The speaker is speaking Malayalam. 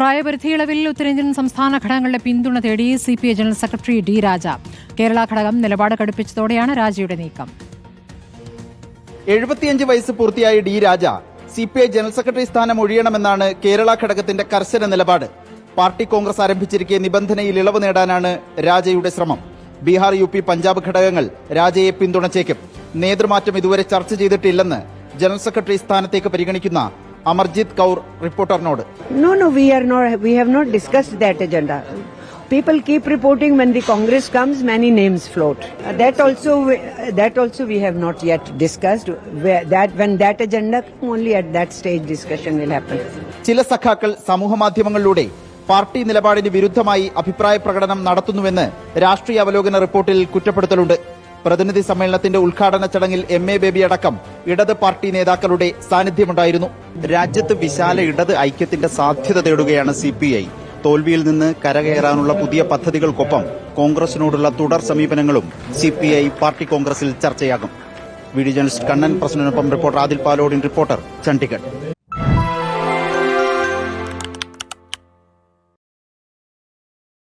പ്രായപരിധി ഇളവിൽ ഉത്തരേന്ത്യൻ സംസ്ഥാന ഘടകങ്ങളുടെ പിന്തുണ തേടി C P I general secretary D Raja. Kerala ഘടകം നിലപാട് കടുപ്പിച്ചതോടെയാണ് രാജയുടെ നീക്കം. എഴുപത്തിയഞ്ച് വയസ്സ് പൂർത്തിയായ D Raja C P I general secretary സ്ഥാനം ഒഴിയണമെന്നാണ് കേരള ഘടകത്തിന്റെ കർശന നിലപാട്. പാർട്ടി കോൺഗ്രസ് ആരംഭിച്ചിരിക്കെ നിബന്ധനയിൽ ഇളവ് നേടാനാണ് രാജയുടെ ശ്രമം. ബീഹാർ യു പി പഞ്ചാബ് ഘടകങ്ങൾ രാജയെ പിന്തുണച്ചേക്കും. നേതൃമാറ്റം ഇതുവരെ ചർച്ച ചെയ്തിട്ടില്ലെന്ന് ജനറൽ സെക്രട്ടറി സ്ഥാനത്തേക്ക് പരിഗണിക്കുന്ന Amarjeet Kaur റിപ്പോർട്ടറിനോട്. No no we are no we have not discuss that agenda people keep reporting when the congress comes many names float that also that also we have not yet discussed that when that agenda only at that stage discussion will happen ചില സഖാക്കൾ സമൂഹമാധ്യമങ്ങളിലൂടെ പാർട്ടി നിലപാടിന് വിരുദ്ധമായി അഭിപ്രായ പ്രകടനം നടത്തുന്നുവെന്ന് രാഷ്ട്രീയ അവലോകന റിപ്പോർട്ടിൽ കുറ്റപ്പെടുത്തലുണ്ട്. പ്രതിനിധി സമ്മേളനത്തിന്റെ ഉദ്ഘാടന ചടങ്ങിൽ എം എ ബേബി അടക്കം ഇടത് പാർട്ടി നേതാക്കളുടെ സാന്നിധ്യമുണ്ടായിരുന്നു. രാജ്യത്ത് വിശാല ഇടത് ഐക്യത്തിന്റെ സാധ്യത തേടുകയാണ് സി പി ഐ. തോൽവിയിൽ നിന്ന് കരകയറാനുള്ള പുതിയ പദ്ധതികൾക്കൊപ്പം കോൺഗ്രസിനോടുള്ള തുടർ സമീപനങ്ങളും സി പി ഐ പാർട്ടി കോൺഗ്രസിൽ ചർച്ചയാകും. വീഡിയോ കണ്ണൻ പ്രസിഡന്റിനൊപ്പം റിപ്പോർട്ടർ ആദിൽ പാലോഡിൻ റിപ്പോർട്ടർ ചണ്ഡിഗഡ്.